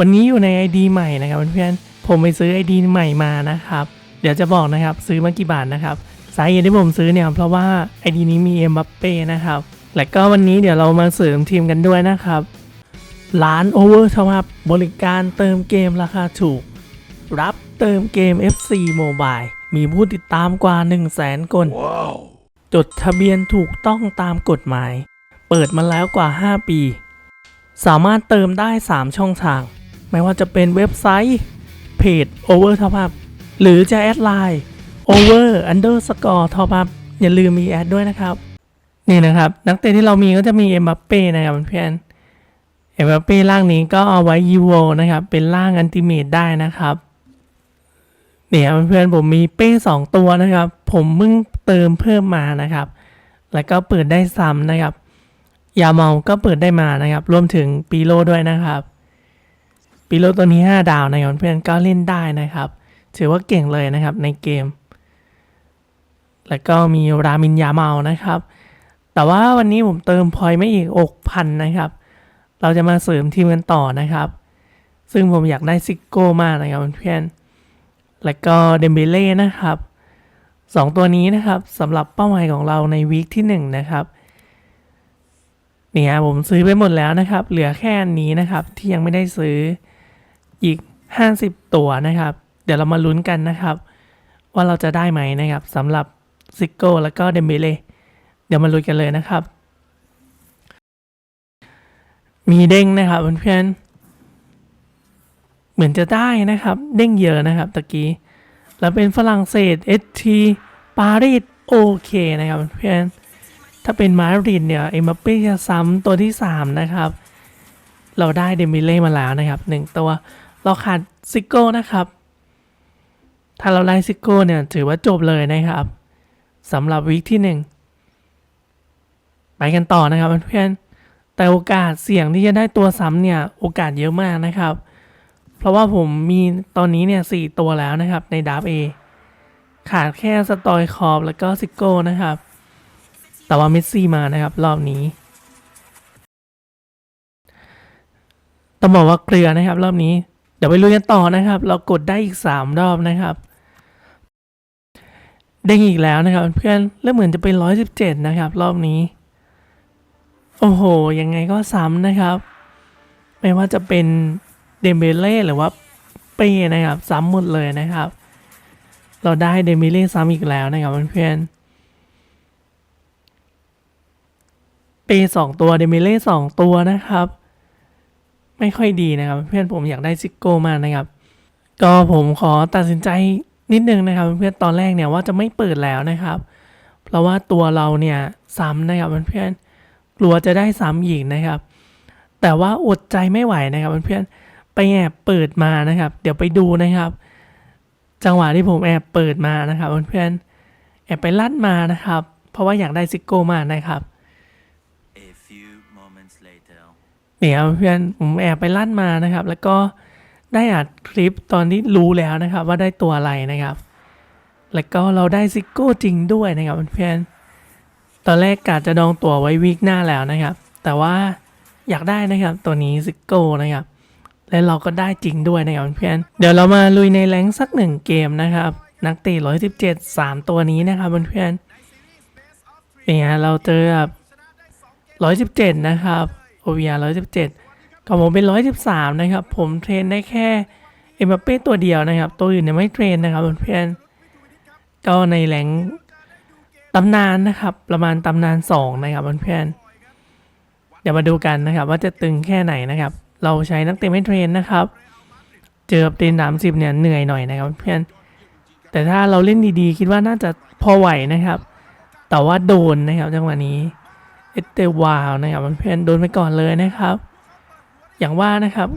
วันนี้อยู่ใน ID ใหม่นะครับเพื่อนๆ ผมไปซื้อ ID ใหม่มานะครับ เดี๋ยวจะบอกนะครับซื้อมากี่บาทนะครับ สาเหตุที่ผมซื้อเนี่ยเพราะว่า ID นี้มีเอ็มบัปเป้นะครับ และก็วันนี้เดี๋ยวเรามาเสริมทีมกันด้วยนะครับ ร้าน Over Top Up บริการเติมเกมราคาถูก รับเติมเกม FC Mobile มีผู้ติดตามกว่า 1 0 0 0 0แสนคนจดทะเบียนถูกต้องตามกฎหมาย เปิดมาแล้วกว่า 5 ปี สามารถเติมได้ 3 ช่องทาง ไม่ว่าจะเป็นเว็บไซต์เพจ Over Top Up หรือจะแอดไลน์ Over Underscore Top Up อย่าลืมมีแอดด้วยนะครับ นี่นะครับ นักเตะที่เรามีก็จะมีเอ็มบัปเป้นะครับเพื่อนเอ็มบัปเป้ร่างนี้ก็เอาไว้ยูโวนะครับ เป็นร่างอันติเมตได้นะครับเนี่ยเพื่อนผมมีเป้สองตัวนะครับ ผมเพิ่งเติมเพิ่มมานะครับ แล้วก็เปิดได้ซ้ำนะครับ ยาเมาก็เปิดได้มานะครับ รวมถึงปีโลด้วยนะครับ ปีโลตัวนี้ 5 ดาวนะครับเพื่อนก็เล่นได้นะครับ ถือว่าเก่งเลยนะครับในเกม แล้วก็มีรามินยาเมานะครับ แต่ว่าวันนี้ผมเติมพอยไม่อีกอกพันนะครับ เราจะมาเสริมทีมกันต่อนะครับ ซึ่งผมอยากได้ซิกโก้มากนะครับเพื่อนแล้วก็เดมเบเล่นะครับสองตัวนี้นะครับสำหรับเป้าหมายของเราในวีคที่หนึ่งนะครับเนี่ยผมซื้อไปหมดแล้วนะครับ เหลือแค่อันนี้นะครับที่ยังไม่ได้ซื้อ อีก 50 ตัวนะครับ เดี๋ยวเรามาลุ้นกันนะครับ ว่าเราจะได้ไหมนะครับสำหรับซิโก้แล้วก็เดมเบเล่เดี๋ยวมาลุ้นกันเลยนะครับ มีเด้งนะครับเพื่อนๆเหมือนจะได้นะครับ เด้งเยอะนะครับตะกี้แล้วเป็นฝรั่งเศส ST ปารีสโอเคนะครับเพื่อนถ้าเป็นมาดริดเนี่ยเอ็มบัปเป้จะซ้ำตัวที่ 3 นะครับ เราได้เดมิเล่มาแล้วนะครับ 1 ตัว เราขาดซิโก้นะครับ ถ้าเราได้ซิโก้เนี่ยถือว่าจบเลยนะครับสำหรับวีคที่ 1 ไปกันต่อนะครับเพื่อนๆแต่โอกาสเสี่ยงที่จะได้ตัวซ้ำเนี่ยโอกาสเยอะมากนะครับ เพราะว่าผมมีตอนนี้เนี่ยสตัวแล้วนะครับในดับเอขาดแค่สตอยคอบแล้วก็ซิโก้นะครับ แต่ว่าเมสซี่มานะครับรอบนี้ต้องบอกว่าเกลือนะครับรอบนี้ ดี๋ยวไปลุยกันต่อนะครับ เรากดได้อีกสามรอบนะครับเด้งอีกแล้วนะครับ เพื่อนแล้วเหมือนจะเป็นร้อยสิบเจ็ดนะครับ รอบนี้ โอ้โห ยังไงก็ซ้ำนะครับ ไม่ว่าจะเป็นเดมเบเล่หรือว่าเป้นะครับ ซ้ำหมดเลยนะครับ เราได้เดมเบเล่ซ้ำอีกแล้วนะครับเพื่อนเปสองตัวเดมิเล่สองตัวนะครับ ไม่ค่อยดีนะครับ เพื่อนผมอยากได้ซิกโก้มากนะครับ ก็ผมขอตัดสินใจนิดนึงนะครับ เพื่อนตอนแรกเนี่ยว่าจะไม่เปิดแล้วนะครับ เพราะว่าตัวเราเนี่ยซ้ำนะครับเพื่อนกลัวจะได้ซ้ำอีกนะครับ แต่ว่าอดใจไม่ไหวนะครับเพื่อนไปแอบเปิดมานะครับ เดี๋ยวไปดูนะครับ จังหวะที่ผมแอบเปิดมานะครับเพื่อนแอบไปลั่นมานะครับ เพราะว่าอยากได้ซิกโก้มากนะครับ เนี่ยเพื่อนผมแอบไปลั่นมานะครับ แล้วก็ได้อัดคลิปตอนที่รู้แล้วนะครับ ว่าได้ตัวอะไรนะครับ แล้วก็เราได้ซิโก้จริงด้วยนะครับเพื่อนตอนแรกกะจะดองตัวไว้วีคหน้าแล้วนะครับ แต่ว่าอยากได้นะครับตัวนี้ซิโก้นะครับและเราก็ได้จริงด้วยนะครับเพื่อนเดี๋ยวเรามาลุยในแรงสักหนึ่งเกมนะครับ นักเตะร้อยสิบเจ็ดสามตัวนี้นะครับเพื่อนเนี่ยเราเจอแบบร้อยสิบเจ็ดนะครับ โอวีอาร้อยสิบเจ็ดของผมเป็นร้อยสิบสามนะครับ ผมเทรนได้แค่เอ็มบัปเป้ตัวเดียวนะครับ ตัวอื่นเนี่ยไม่เทรนนะครับเพื่อนก็ในแหล่งตำนานนะครับ ประมาณตำนานสองนะครับเพื่อนเดี๋ยวมาดูกันนะครับ ว่าจะตึงแค่ไหนนะครับ เราใช้นักเตะไม่เทรนนะครับ เจอเตนสามสิบเนี่ยเหนื่อยหน่อยนะครับเพื่อนแต่ถ้าเราเล่นดีๆ คิดว่าน่าจะพอไหวนะครับ แต่ว่าโดนนะครับจังหวะนี้ เอสเตวาวนะครับเพื่อนโดนไปก่อนเลยนะครับ อย่างว่านะครับ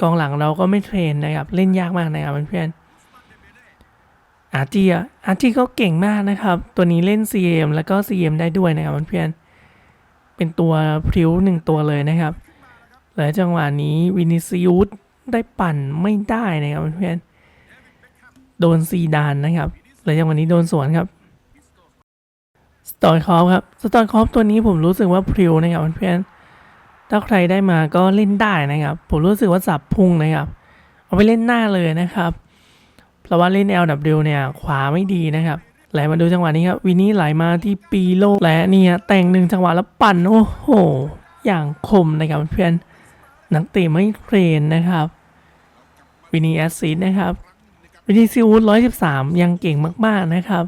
กองหลังเราก็ไม่เทรนนะครับ เล่นยากมากนะครับเพื่อนอาร์จีอะอาร์จีก็เก่งมากนะครับ ตัวนี้เล่น CM แล้วก็ CM ได้ด้วยนะครับเพื่อนเป็นตัวพริ้วหนึ่งตัวเลยนะครับและจังหวะนี้วินิซิอุสได้ปั่นไม่ได้นะครับเพื่อนโดนซีดานนะครับและจังหวะนี้โดนสวนครับ สตอยคอฟครับสตอยคอฟตัวนี้ผมรู้สึกว่าพริวนะครับเพื่อนถ้าใครได้มาก็เล่นได้นะครับ ผมรู้สึกว่าสับพุ่งนะครับ เอาไปเล่นหน้าเลยนะครับ เพราะว่าเล่น LW เนี่ย ขวาไม่ดีนะครับไหลมาดูจังหวะนี้ครับวินนี่ไหลมาที่ปีโลและเนี่ยแต่งหนึ่งจังหวะแล้วปั่นโอ้โห อย่างคมนะครับเพื่อนนักเตะไม่เทรนนะครับวินนี่แอสซิดนะครับวินนี่ซิวูดร้อยสิบสามยังเก่งมากๆนะครับ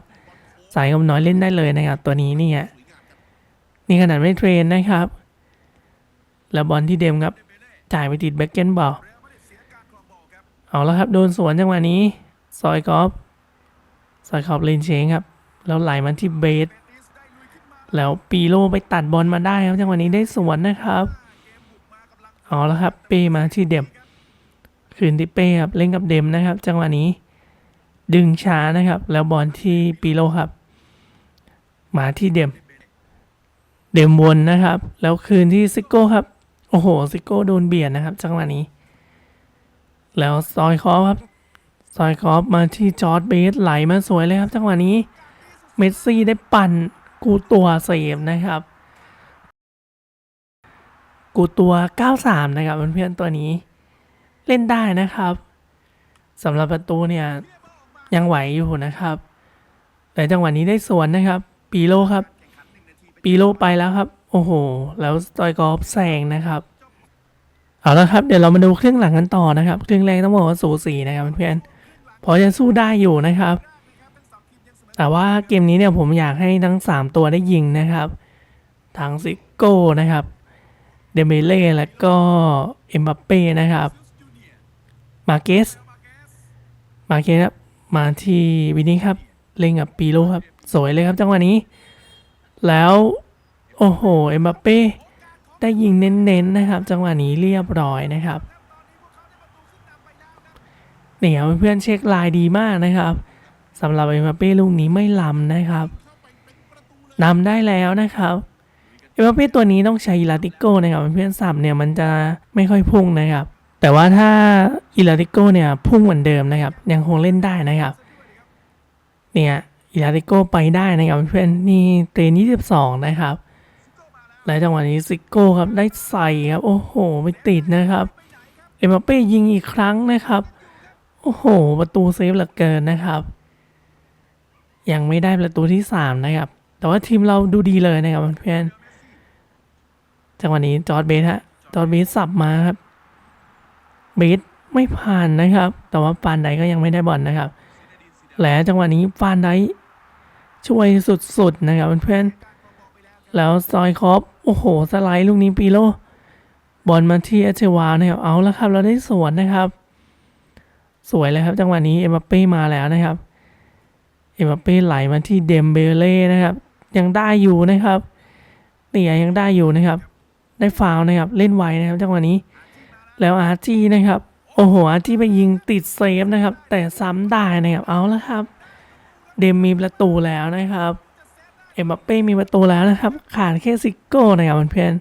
สายกำน้อยเล่นได้เลยนะครับ ตัวนี้เนี่ยนี่ขนาดไม่เทรนนะครับ แล้วบอลที่เดมครับ จ่ายไปติดแบ็กเกนบอลเอาแล้วครับ โดนสวนจังหวะนี้ ซอยกอล์ฟซอยขอบเลนเชงครับ แล้วไหลมาที่เบสแล้วปีโลไปตัดบอลมาได้ครับจังหวะนี้ได้สวนนะครับเอาแล้วครับ เป้มาที่เดมคืนที่เป้ครับเล่นกับเดมนะครับ จังหวะนี้ ดึงช้านะครับ แล้วบอลที่ปีโลครับ มาที่เดม เดมวนนะครับ แล้วคืนที่ซิโก้ครับ โอ้โหซิโก้โดนเบียดนะครับจังหวะนี้ แล้วซอยคอฟครับ ซอยคอฟมาที่จอร์ดเบสไหลมาสวยเลยครับ จังหวะนี้ เมสซี่ได้ปั่นกูตัวเซฟนะครับ กูตัว 93 นะครับเพื่อนๆตัวนี้ เล่นได้นะครับสำหรับประตูเนี่ยยังไหวอยู่นะครับ แต่จังหวะนี้ได้สวนนะครับ ปีโลครับ ปีโลไปแล้วครับ โอ้โห แล้วสตอยกอล์ฟแซงนะครับ เอาละครับ เดี๋ยวเรามาดูเครื่องหลังกันต่อนะครับ เครื่องแรกต้องบอกว่าสูสีนะครับเพื่อนพอจะสู้ได้อยู่นะครับ แต่ว่าเกมนี้เนี่ยผมอยากให้ทั้ง 3 ตัวได้ยิงนะครับทั้งซิโก้นะครับ เดเมเล่และก็เอ็มบัปเป้นะครับ มาเกส มาเกสครับ มาที่วินนี่ครับ เล่นกับปีโลครับ สวยเลยครับจังหวะนี้ แล้ว โอ้โห เอ็มบัปเป้ได้ยิงเน้นๆนะครับ จังหวะนี้เรียบร้อยนะครับเนี่ยเพื่อนเช็คลายดีมากนะครับสำหรับเอ็มบัปเป้ลูกนี้ไม่ล้ำนะครับนำได้แล้วนะครับเอ็มบัปเป้ตัวนี้ต้องใช้อิลาติโก้นะครับเพื่อนๆสับเนี่ยมันจะไม่ค่อยพุ่งนะครับ แต่ว่าถ้าอิลาติโก้เนี่ยพุ่งเหมือนเดิมนะครับ ยังคงเล่นได้นะครับ เนี่ย อิลาติโก้ไปได้นะครับเพื่อนนี่เตรน22นะครับ และจังหวะนี้ซิโก้ครับได้ใส่ครับ โอ้โห ไม่ติดนะครับ เอ็มบัปเป้ยิงอีกครั้งนะครับ โอ้โห ประตูเซฟเหลือเกินนะครับ ยังไม่ได้ประตูที่ 3 นะครับ แต่ว่าทีมเราดูดีเลยนะครับเพื่อนจังหวะนี้จอร์ดเบสฮะจอร์ดเบสสับมาครับ เบสไม่ผ่านนะครับ แต่ว่าปานไดก็ยังไม่ได้บอลนะครับ และจังหวะนี้ฟานได ช่วยสุดๆนะครับเพื่อนๆแล้วซอยคอปโอ้โห สไลด์ลูกนี้ปีโลบอลมาที่เอเชวานะครับเอาแล้วครับ เราได้สวนนะครับ สวยเลยครับ จังหวะนี้เอ็มบัปเป้มาแล้วนะครับเอ็มบัปเป้ไหลมาที่เดมเบเล่นะครับ ยังได้อยู่นะครับเนี่ยยังได้อยู่นะครับ ได้ฟาวนะครับ เล่นไวนะครับจังหวะนี้ แล้วอาร์จีนะครับ โอ้โหอาร์จีไปยิงติดเซฟนะครับ แต่ซ้ำได้นะครับเอาแล้วครับ เดมมีประตูแล้วนะครับ เอ็มบัปเป้มีประตูแล้วนะครับ ขาดแค่ซิโก้นะครับเพื่อน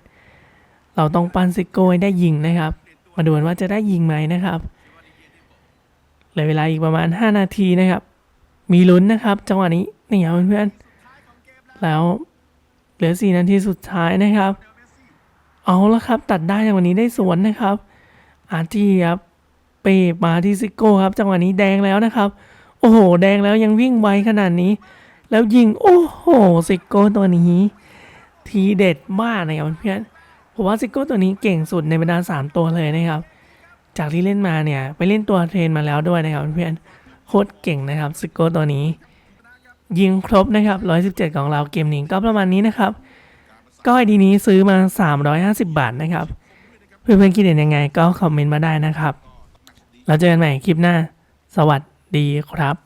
ๆเราต้องปั้นซิโก้ให้ได้ยิงนะครับ มาดูกันว่าจะได้ยิงไหมนะครับเหลือเวลาอีกประมาณ 5 นาทีนะครับ มีลุ้นนะครับจังหวะนี้นี่ครับเพื่อนๆแล้วเหลือ 4 นาทีสุดท้ายนะครับ เอาละครับตัดได้จังหวะนี้ได้สวนนะครับ อาร์จีครับเปมาที่ซิโก้ครับจังหวะนี้แดงแล้วนะครับ อ้โห แดงแล้วยังวิ่งไวขนาดนี้ แล้วยิง โอ้โหซิโก้ตัวนี้ ทีเด็ดมากนะครับเพื่อนผมว่าซิโก้ตัวนี้เก่งสุดในบรรดาสามตัวเลยนะครับ จากที่เล่นมาเนี่ย ไปเล่นตัวเทรนมาแล้วด้วยนะครับเพื่อนโคตรเก่งนะครับซิโก้ตัวนี้ ยิงครบนะครับ 117 ของเราเกมนี้ก็ประมาณนี้นะครับ ก็ไอดีนี้ซื้อมา 350 บาทนะครับ เพื่อนๆคิดเห็นยังไงก็คอมเมนต์มาได้นะครับ เราเจอกันใหม่คลิปหน้า สวัสดี ดีครับ